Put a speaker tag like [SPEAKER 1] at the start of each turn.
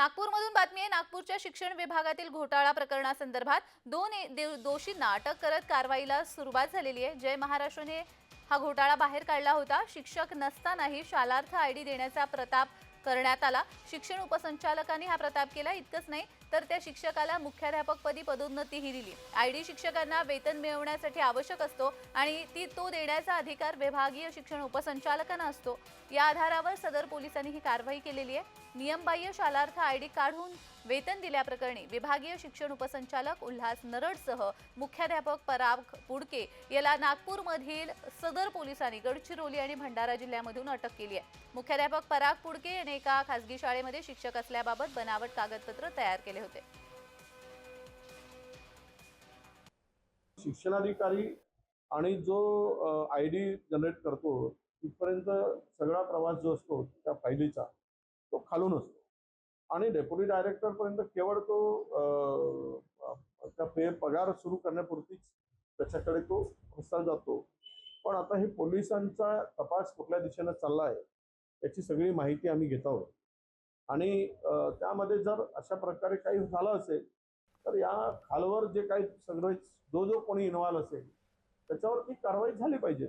[SPEAKER 1] नागपूरमधून बातमी आहे नागपूरच्या शिक्षण विभागातील घोटाळा प्रकरणासंदर्भात दोन ए- दोषींना अटक करत कारवाईला सुरुवात झालेली आहे. जय महाराष्ट्रने हा घोटाळा बाहेर काढला होता. शिक्षक नसतानाही शालार्थ आय डी देण्याचा प्रताप करण्यात आला. शिक्षण उपसंचालकांनी हा प्रताप केला. इतकंच नाही तर त्या शिक्षकाला मुख्याध्यापकपदी पदोन्नतीही दिली. आय डी शिक्षकांना वेतन मिळवण्यासाठी आवश्यक असतो आणि ती तो देण्याचा अधिकार विभागीय शिक्षण उपसंचालकांना असतो. या आधारावर सदर पोलिसांनी ही कारवाई केलेली आहे. नियमबाह्य शालार्थ आय डी काढून वेतन दिल्याप्रकरणी विभागीय शिक्षण उपसंचालक उल्हास नरडसह मुख्याध्यापक पराग पुडके याला नागपूरमधील सदर पोलिसांनी गडचिरोली आणि भंडारा जिल्ह्यामधून अटक केली आहे. मुख्याध्यापक पराग पुडके याने एका खासगी शाळेमध्ये शिक्षक असल्याबाबत बनावट कागदपत्र तयार केले होते.
[SPEAKER 2] शिक्षणाधिकारी आणि जो आय डी जनरेट करतो तिथपर्यंत सगळा प्रवास जो असतो त्या फायलीचा तो खालून असतो. आणि डेप्युटी डायरेक्टर पर्यंत केवळ तो त्या पे पगार सुरू करण्यापुरतीच त्याच्याकडे तो हस्ता जातो. पण आता हे पोलिसांचा तपास कुठल्या दिशेनं चालला आहे याची सगळी माहिती आम्ही घेत आहोत. आणि त्यामध्ये जर अशा प्रकारे काही झालं असेल तर या खालवर जे काही सगळे जो जो कोणी इन्व्हॉल्व असेल त्याच्यावर ती कारवाई झाली पाहिजे.